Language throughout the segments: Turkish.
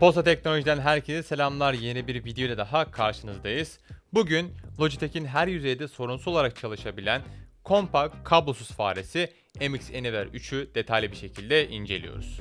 Posta Teknoloji'den herkese selamlar. Yeni bir video ile daha karşınızdayız. Bugün Logitech'in her yüzeyde sorunsuz olarak çalışabilen kompakt kablosuz faresi MX Anywhere 3'ü detaylı bir şekilde inceliyoruz.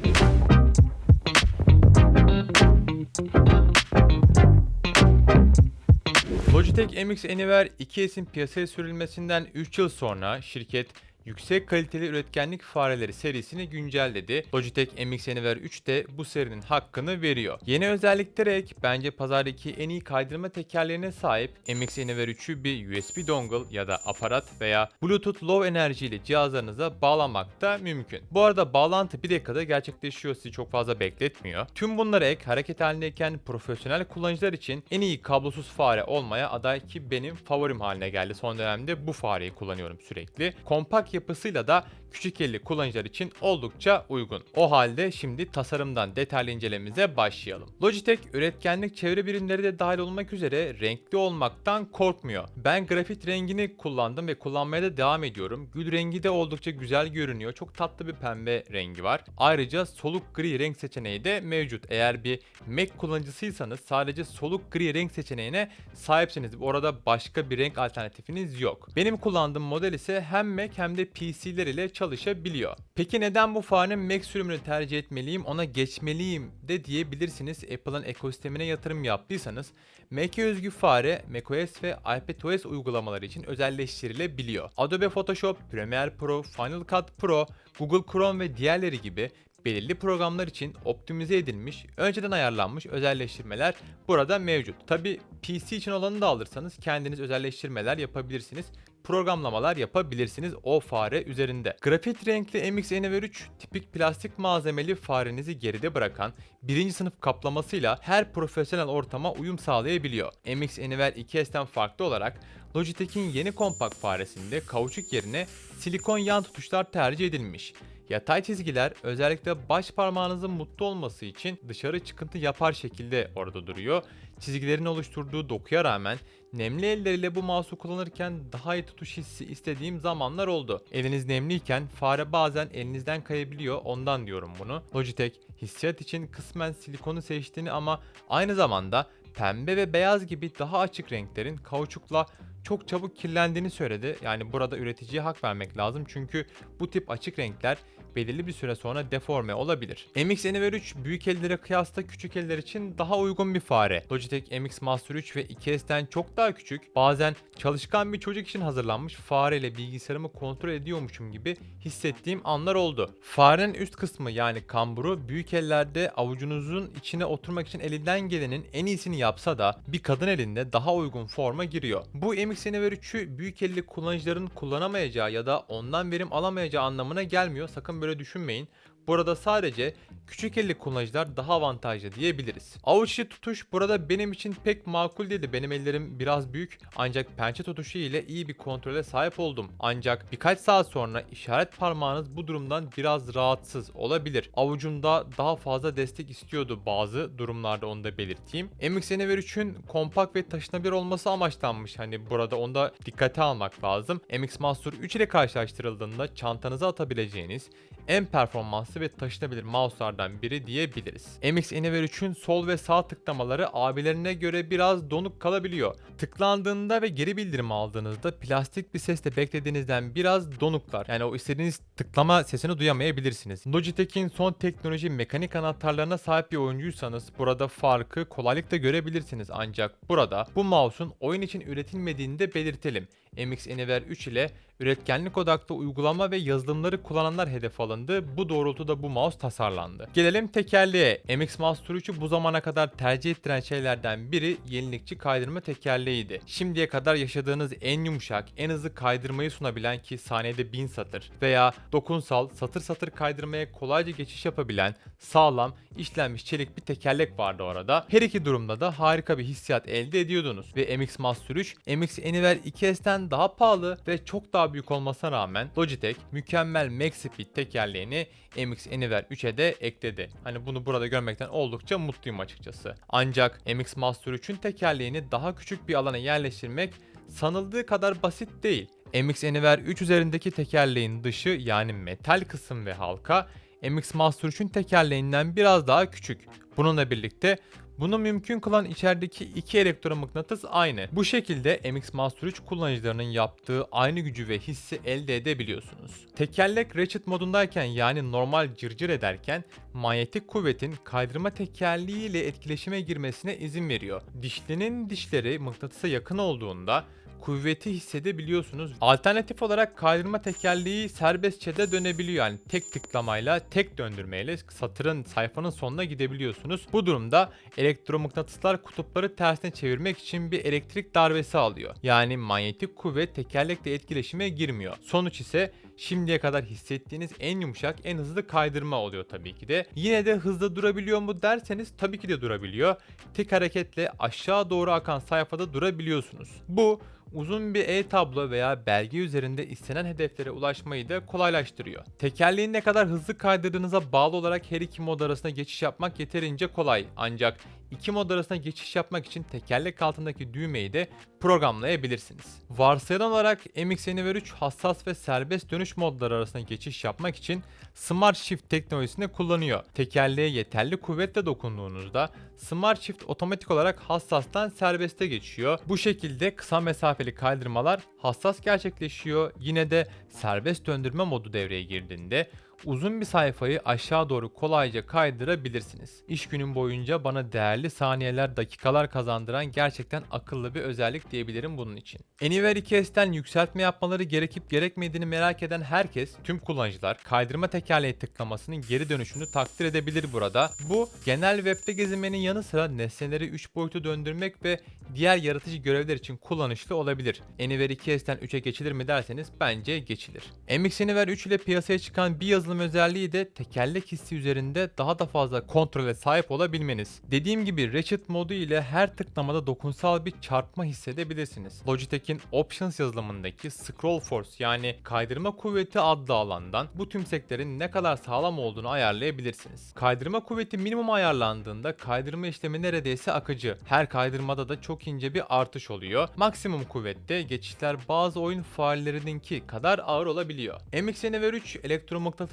Logitech MX Anywhere 2S'in piyasaya sürülmesinden 3 yıl sonra şirket yüksek kaliteli üretkenlik fareleri serisini güncelledi. Logitech MX Anywhere 3 de bu serinin hakkını veriyor. Yeni özelliklere ek bence pazardaki en iyi kaydırma tekerleğine sahip MX Anywhere 3'ü bir USB dongle ya da aparat veya Bluetooth Low enerji ile cihazlarınıza bağlamak da mümkün. Bu arada bağlantı bir dakikada gerçekleşiyor sizi çok fazla bekletmiyor. Tüm bunlara ek hareket halindeyken profesyonel kullanıcılar için en iyi kablosuz fare olmaya aday ki benim favorim haline geldi. Son dönemde bu fareyi kullanıyorum sürekli. Kompakt yapısıyla da küçük elli kullanıcılar için oldukça uygun. O halde şimdi tasarımdan detaylı incelememize başlayalım. Logitech üretkenlik çevre birimleri de dahil olmak üzere renkli olmaktan korkmuyor. Ben grafit rengini kullandım ve kullanmaya da devam ediyorum. Gül rengi de oldukça güzel görünüyor. Çok tatlı bir pembe rengi var. Ayrıca soluk gri renk seçeneği de mevcut. Eğer bir Mac kullanıcısıysanız sadece soluk gri renk seçeneğine sahipsiniz. Orada başka bir renk alternatifiniz yok. Benim kullandığım model ise hem Mac hem de PC'ler ile çalışabiliyor. Peki neden bu farenin Mac sürümünü tercih etmeliyim, ona geçmeliyim de diyebilirsiniz. Apple'ın ekosistemine yatırım yaptıysanız Mac'e özgü fare macOS ve iPadOS uygulamaları için özelleştirilebiliyor. Adobe Photoshop, Premiere Pro, Final Cut Pro, Google Chrome ve diğerleri gibi belirli programlar için optimize edilmiş, önceden ayarlanmış özelleştirmeler burada mevcut. Tabi PC için olanı da alırsanız kendiniz özelleştirmeler yapabilirsiniz programlamalar yapabilirsiniz o fare üzerinde. Grafit renkli MX Anywhere 3 tipik plastik malzemeli farenizi geride bırakan birinci sınıf kaplamasıyla her profesyonel ortama uyum sağlayabiliyor. MX Anywhere 2S'ten farklı olarak Logitech'in yeni kompakt faresinde kauçuk yerine silikon yan tutuşlar tercih edilmiş. Yatay çizgiler özellikle baş parmağınızın mutlu olması için dışarı çıkıntı yapar şekilde orada duruyor. Çizgilerin oluşturduğu dokuya rağmen nemli elleriyle bu mouse'u kullanırken daha iyi tutuş hissi istediğim zamanlar oldu. Eliniz nemliyken fare bazen elinizden kayabiliyor ondan diyorum bunu. Logitech hissiyat için kısmen silikonu seçtiğini ama aynı zamanda pembe ve beyaz gibi daha açık renklerin kauçukla çok çabuk kirlendiğini söyledi. Yani burada üreticiye hak vermek lazım çünkü bu tip açık renkler belirli bir süre sonra deforme olabilir. MX Anywhere 3 büyük ellere kıyasla küçük eller için daha uygun bir fare. Logitech MX Master 3 ve 2S'ten çok daha küçük, bazen çalışkan bir çocuk için hazırlanmış fareyle bilgisayarımı kontrol ediyormuşum gibi hissettiğim anlar oldu. Farenin üst kısmı yani kamburu büyük ellerde avucunuzun içine oturmak için elinden gelenin en iyisini yapsa da bir kadın elinde daha uygun forma giriyor. Bu MX Anywhere 3'ü büyük elli kullanıcıların kullanamayacağı ya da ondan verim alamayacağı anlamına gelmiyor. Sakın böyle düşünmeyin. Burada sadece küçük elli kullanıcılar daha avantajlı diyebiliriz. Avuç içi tutuş burada benim için pek makul değildi. Benim ellerim biraz büyük ancak pençe tutuşu ile iyi bir kontrole sahip oldum. Ancak birkaç saat sonra işaret parmağınız bu durumdan biraz rahatsız olabilir. Avucumda daha fazla destek istiyordu bazı durumlarda onu da belirteyim. MX Anywhere 3'ün kompakt ve taşınabilir olması amaçlanmış. Hani burada onu da dikkate almak lazım. MX Master 3 ile karşılaştırıldığında çantanıza atabileceğiniz en performanslı ve taşınabilir mouse'lardan biri diyebiliriz. MX Anywhere 3'ün sol ve sağ tıklamaları abilerine göre biraz donuk kalabiliyor. Tıklandığında ve geri bildirim aldığınızda plastik bir sesle beklediğinizden biraz donuklar. Yani o istediğiniz tıklama sesini duyamayabilirsiniz. Logitech'in son teknoloji mekanik anahtarlarına sahip bir oyuncuysanız burada farkı kolaylıkla görebilirsiniz. Ancak burada bu mouse'un oyun için üretilmediğini de belirtelim. MX Anywhere 3 ile üretkenlik odaklı uygulama ve yazılımları kullananlar hedef alındı. Bu doğrultuda bu mouse tasarlandı. Gelelim tekerleğe. MX Master 3'ü bu zamana kadar tercih ettiren şeylerden biri yenilikçi kaydırma tekerleğiydi. Şimdiye kadar yaşadığınız en yumuşak, en hızlı kaydırmayı sunabilen ki saniyede 1000 satır veya dokunsal, satır satır kaydırmaya kolayca geçiş yapabilen, sağlam, işlenmiş çelik bir tekerlek vardı orada. Her iki durumda da harika bir hissiyat elde ediyordunuz ve MX Master 3, MX Anywhere 2S'ten daha pahalı ve çok daha büyük olmasına rağmen Logitech mükemmel MaxSpeed tekerleğini MX Anywhere 3'e de ekledi. Hani bunu burada görmekten oldukça mutluyum açıkçası. Ancak MX Master 3'ün tekerleğini daha küçük bir alana yerleştirmek sanıldığı kadar basit değil. MX Anywhere 3 üzerindeki tekerleğin dışı yani metal kısım ve halka MX Master 3'ün tekerleğinden biraz daha küçük. Bununla birlikte bunu mümkün kılan içerideki iki elektromıknatıs aynı. Bu şekilde MX Master 3 kullanıcılarının yaptığı aynı gücü ve hissi elde edebiliyorsunuz. Tekerlek ratchet modundayken yani normal cırcır ederken manyetik kuvvetin kaydırma tekerleği ile etkileşime girmesine izin veriyor. Dişlinin dişleri mıknatısa yakın olduğunda kuvveti hissedebiliyorsunuz. Alternatif olarak kaydırma tekerleği serbestçe de dönebiliyor. Yani tek tıklamayla, tek döndürmeyle satırın, sayfanın sonuna gidebiliyorsunuz. Bu durumda elektromıknatıslar kutupları tersine çevirmek için bir elektrik darbesi alıyor. Yani manyetik kuvvet tekerlekle etkileşime girmiyor. Sonuç ise şimdiye kadar hissettiğiniz en yumuşak, en hızlı kaydırma oluyor tabii ki de. Yine de hızlı durabiliyor mu derseniz tabii ki de durabiliyor. Tek hareketle aşağı doğru akan sayfada durabiliyorsunuz. Bu uzun bir e-tablo veya belge üzerinde istenen hedeflere ulaşmayı da kolaylaştırıyor. Tekerleğin ne kadar hızlı kaydırdığınıza bağlı olarak her iki mod arasında geçiş yapmak yeterince kolay. Ancak iki mod arasında geçiş yapmak için tekerlek altındaki düğmeyi de programlayabilirsiniz. Varsayılan olarak MX Anywhere 3 hassas ve serbest dönüş modları arasında geçiş yapmak için Smart Shift teknolojisini kullanıyor. Tekerleğe yeterli kuvvetle dokunduğunuzda Smart Shift otomatik olarak hassastan serbeste geçiyor. Bu şekilde kısa mesafeli kaydırmalar hassas gerçekleşiyor. Yine de serbest döndürme modu devreye girdiğinde uzun bir sayfayı aşağı doğru kolayca kaydırabilirsiniz. İş günün boyunca bana değerli saniyeler, dakikalar kazandıran gerçekten akıllı bir özellik diyebilirim bunun için. Anywhere 2S'ten yükseltme yapmaları gerekip gerekmediğini merak eden herkes, tüm kullanıcılar kaydırma tekerleği tıklamasının geri dönüşünü takdir edebilir burada. Bu genel webde gezinmenin yanı sıra nesneleri 3 boyutu döndürmek ve diğer yaratıcı görevler için kullanışlı olabilir. Anywhere 2S'ten 3'e geçilir mi derseniz bence geçilir. MX Anywhere 3 ile piyasaya çıkan bir yazılım özelliği de tekerlek hissi üzerinde daha da fazla kontrole sahip olabilmeniz. Dediğim gibi Ratchet modu ile her tıklamada dokunsal bir çarpma hissedebilirsiniz. Logitech'in Options yazılımındaki Scroll Force yani kaydırma kuvveti adlı alandan bu tümseklerin ne kadar sağlam olduğunu ayarlayabilirsiniz. Kaydırma kuvveti minimum ayarlandığında kaydırma işlemi neredeyse akıcı. Her kaydırmada da çok ince bir artış oluyor. Maksimum kuvvette geçişler bazı oyun faallerininki kadar ağır olabiliyor. MX Anywhere 3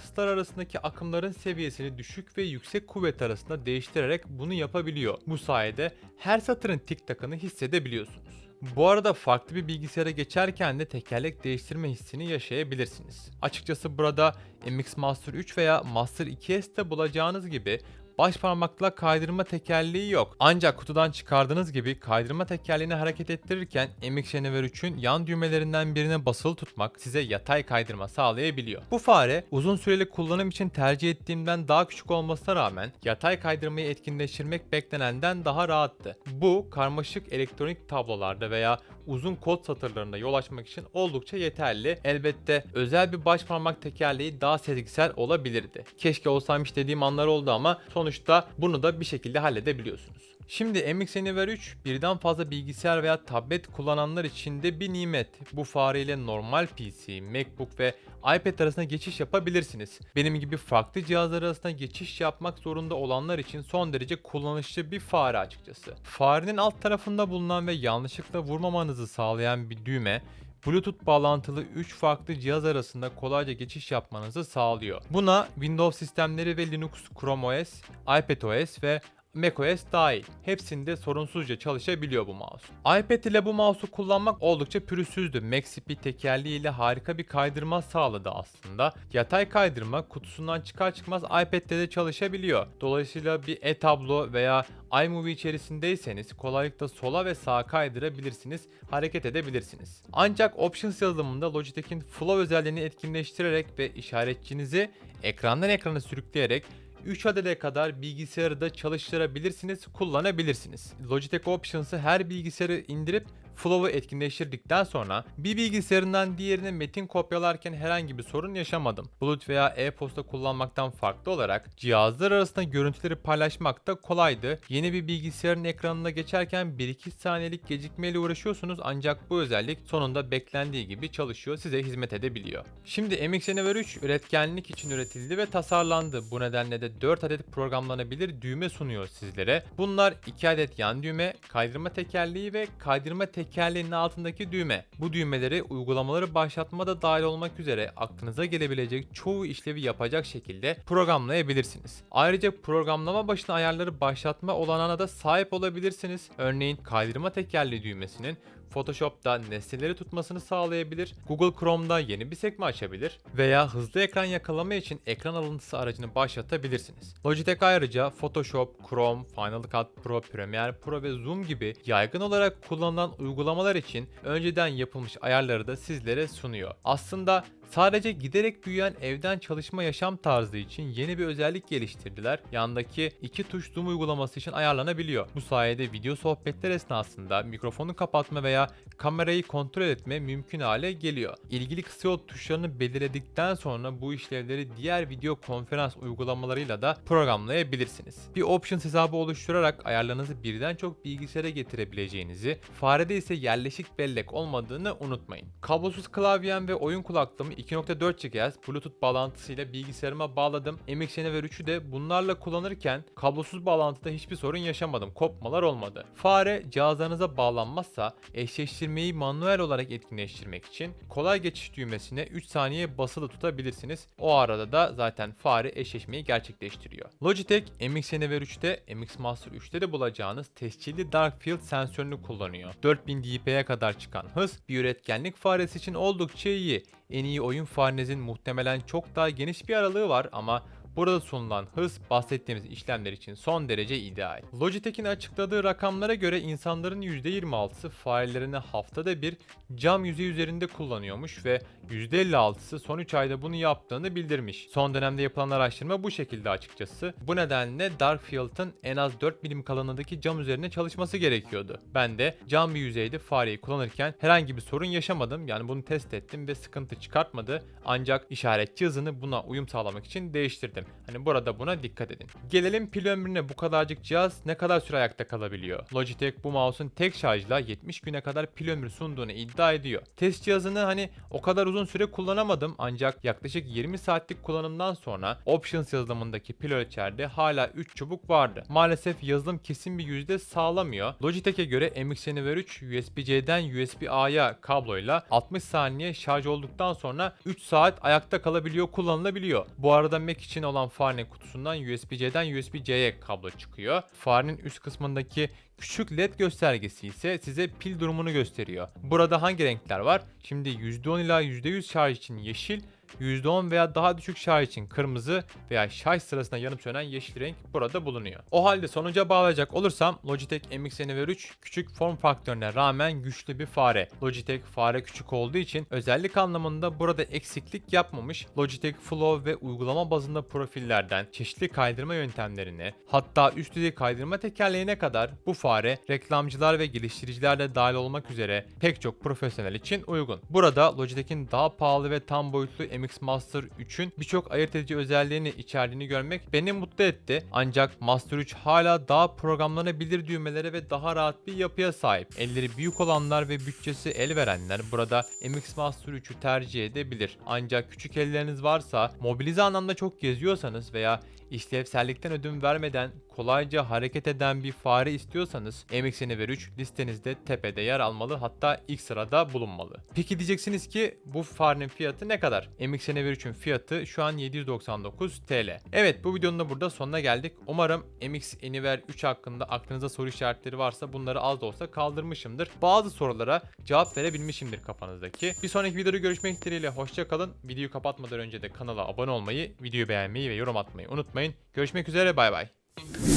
elektromıknatıslar arasındaki akımların seviyesini düşük ve yüksek kuvvet arasında değiştirerek bunu yapabiliyor. Bu sayede her satırın tik takını hissedebiliyorsunuz. Bu arada farklı bir bilgisayara geçerken de tekerlek değiştirme hissini yaşayabilirsiniz. Açıkçası burada MX Master 3 veya Master 2S'te bulacağınız gibi baş parmakla kaydırma tekerleği yok. Ancak kutudan çıkardığınız gibi kaydırma tekerleğini hareket ettirirken MX Anywhere 3'ün yan düğmelerinden birine basılı tutmak size yatay kaydırma sağlayabiliyor. Bu fare uzun süreli kullanım için tercih ettiğimden daha küçük olmasına rağmen yatay kaydırmayı etkinleştirmek beklenenden daha rahattı. Bu karmaşık elektronik tablolarda veya uzun kod satırlarında yol açmak için oldukça yeterli. Elbette özel bir baş parmak tekerleği daha sezgisel olabilirdi. Keşke olsaymış dediğim anlar oldu ama sonuçta bunu da bir şekilde halledebiliyorsunuz. Şimdi MX Anywhere 3 birden fazla bilgisayar veya tablet kullananlar için de bir nimet. Bu fareyle normal PC, MacBook ve iPad arasında geçiş yapabilirsiniz. Benim gibi farklı cihazlar arasında geçiş yapmak zorunda olanlar için son derece kullanışlı bir fare açıkçası. Farenin alt tarafında bulunan ve yanlışlıkla vurmamanızı sağlayan bir düğme Bluetooth bağlantılı 3 farklı cihaz arasında kolayca geçiş yapmanızı sağlıyor. Buna Windows sistemleri ve Linux, Chrome OS, iPadOS ve macOS dahil. Hepsinde sorunsuzca çalışabiliyor bu mouse. iPad ile bu mouse'u kullanmak oldukça pürüzsüzdü. MagSpeed tekerleği ile harika bir kaydırma sağladı aslında. Yatay kaydırma kutusundan çıkar çıkmaz iPad'de de çalışabiliyor. Dolayısıyla bir e-tablo veya iMovie içerisindeyseniz kolaylıkla sola ve sağa kaydırabilirsiniz, hareket edebilirsiniz. Ancak Options yazılımında Logitech'in Flow özelliğini etkinleştirerek ve işaretçinizi ekrandan ekrana sürükleyerek 3 adede kadar bilgisayarı da çalıştırabilirsiniz, kullanabilirsiniz. Logitech Options'ı her bilgisayarı indirip Flow'u etkinleştirdikten sonra bir bilgisayarından diğerine metin kopyalarken herhangi bir sorun yaşamadım. Bulut veya e-posta kullanmaktan farklı olarak cihazlar arasında görüntüleri paylaşmak da kolaydı. Yeni bir bilgisayarın ekranına geçerken 1-2 saniyelik gecikmeyle uğraşıyorsunuz ancak bu özellik sonunda beklendiği gibi çalışıyor, size hizmet edebiliyor. Şimdi MX Anywhere 3 üretkenlik için üretildi ve tasarlandı. Bu nedenle de 4 adet programlanabilir düğme sunuyor sizlere. Bunlar 2 adet yan düğme, kaydırma tekerleği ve kaydırma tekerleği tekerleğinin altındaki düğme. Bu düğmeleri uygulamaları başlatma da dahil olmak üzere aklınıza gelebilecek çoğu işlevi yapacak şekilde programlayabilirsiniz. Ayrıca programlama başına ayarları başlatma olanağına da sahip olabilirsiniz. Örneğin kaydırma tekerleği düğmesinin Photoshop'ta nesneleri tutmasını sağlayabilir, Google Chrome'da yeni bir sekme açabilir veya hızlı ekran yakalama için ekran alıntısı aracını başlatabilirsiniz. Logitech ayrıca Photoshop, Chrome, Final Cut Pro, Premiere Pro ve Zoom gibi yaygın olarak kullanılan uygulamalar için önceden yapılmış ayarları da sizlere sunuyor. Aslında Sadece giderek büyüyen evden çalışma yaşam tarzı için yeni bir özellik geliştirdiler. Yandaki iki tuş zoom uygulaması için ayarlanabiliyor. Bu sayede video sohbetler esnasında mikrofonu kapatma veya kamerayı kontrol etme mümkün hale geliyor. İlgili kısa yol tuşlarını belirledikten sonra bu işlevleri diğer video konferans uygulamalarıyla da programlayabilirsiniz. Bir Options hesabı oluşturarak ayarlarınızı birden çok bilgisayara getirebileceğinizi, farede ise yerleşik bellek olmadığını unutmayın. Kablosuz klavyem ve oyun kulaklığımı 2.4 GHz Bluetooth bağlantısıyla bilgisayarıma bağladım. MX Enver 3'ü de bunlarla kullanırken kablosuz bağlantıda hiçbir sorun yaşamadım. Kopmalar olmadı. Fare cihazlarınıza bağlanmazsa eşleştirmeyi manuel olarak etkinleştirmek için kolay geçiş düğmesine 3 saniye basılı tutabilirsiniz. O arada da zaten fare eşleşmeyi gerçekleştiriyor. Logitech MX Enver 3'te, MX Master 3'te de bulacağınız tescilli Dark Field sensörünü kullanıyor. 4000 dpi'ye kadar çıkan hız bir üretkenlik faresi için oldukça iyi. En iyi oyun farenizin muhtemelen çok daha geniş bir aralığı var ama Burada sunulan hız bahsettiğimiz işlemler için son derece ideal. Logitech'in açıkladığı rakamlara göre insanların %26'sı farelerini haftada bir cam yüzey üzerinde kullanıyormuş ve %56'sı son 3 ayda bunu yaptığını bildirmiş. Son dönemde yapılan araştırma bu şekilde açıkçası. Bu nedenle Darkfield'ın en az 4 milim kalınlığındaki cam üzerine çalışması gerekiyordu. Ben de cam bir yüzeyde fareyi kullanırken herhangi bir sorun yaşamadım. Yani bunu test ettim ve sıkıntı çıkartmadı. Ancak işaretçi hızını buna uyum sağlamak için değiştirdim. Hani burada buna dikkat edin. Gelelim pil ömrüne bu kadarcık cihaz ne kadar süre ayakta kalabiliyor? Logitech bu mouse'un tek şarjla 70 güne kadar pil ömrü sunduğunu iddia ediyor. Test cihazını hani o kadar uzun süre kullanamadım ancak yaklaşık 20 saatlik kullanımdan sonra Options yazılımındaki pil ölçerde hala 3 çubuk vardı. Maalesef yazılım kesin bir yüzde sağlamıyor. Logitech'e göre MX Enver 3 USB-C'den USB-A'ya kabloyla 60 saniye şarj olduktan sonra 3 saat ayakta kalabiliyor, kullanılabiliyor. Bu arada Mac için farenin kutusundan USB-C'den USB-C'ye kablo çıkıyor. Farenin üst kısmındaki küçük led göstergesi ise size pil durumunu gösteriyor. Burada hangi renkler var? Şimdi %10 ila %100 şarj için yeşil, %10 veya daha düşük şarj için kırmızı veya şarj sırasında yanıp sönen yeşil renk burada bulunuyor. O halde sonuca bağlayacak olursam Logitech MX Enver 3 küçük form faktörüne rağmen güçlü bir fare. Logitech fare küçük olduğu için özellik anlamında burada eksiklik yapmamış. Logitech Flow ve uygulama bazında profillerden çeşitli kaydırma yöntemlerine hatta üst düzey kaydırma tekerleğine kadar bu fare reklamcılar ve geliştiriciler de dahil olmak üzere pek çok profesyonel için uygun. Burada Logitech'in daha pahalı ve tam boyutlu MX Master 3'ün birçok ayırt edici özelliğini içerdiğini görmek beni mutlu etti. Ancak Master 3 hala daha programlanabilir düğmelere ve daha rahat bir yapıya sahip. Elleri büyük olanlar ve bütçesi el verenler burada MX Master 3'ü tercih edebilir. Ancak küçük elleriniz varsa, mobilize anlamda çok geziyorsanız veya işlevsellikten ödün vermeden kolayca hareket eden bir fare istiyorsanız MX Enver 3 listenizde tepede yer almalı hatta ilk sırada bulunmalı. Peki diyeceksiniz ki bu farenin fiyatı ne kadar? MX Enver 3'ün fiyatı şu an 799 TL. Evet bu videonun da burada sonuna geldik. Umarım MX Enver 3 hakkında aklınızda soru işaretleri varsa bunları az da olsa kaldırmışımdır. Bazı sorulara cevap verebilmişimdir kafanızdaki. Bir sonraki videoda görüşmek dileğiyle hoşça kalın. Videoyu kapatmadan önce de kanala abone olmayı, videoyu beğenmeyi ve yorum atmayı unutmayın. Görüşmek üzere bay bay. Thank you.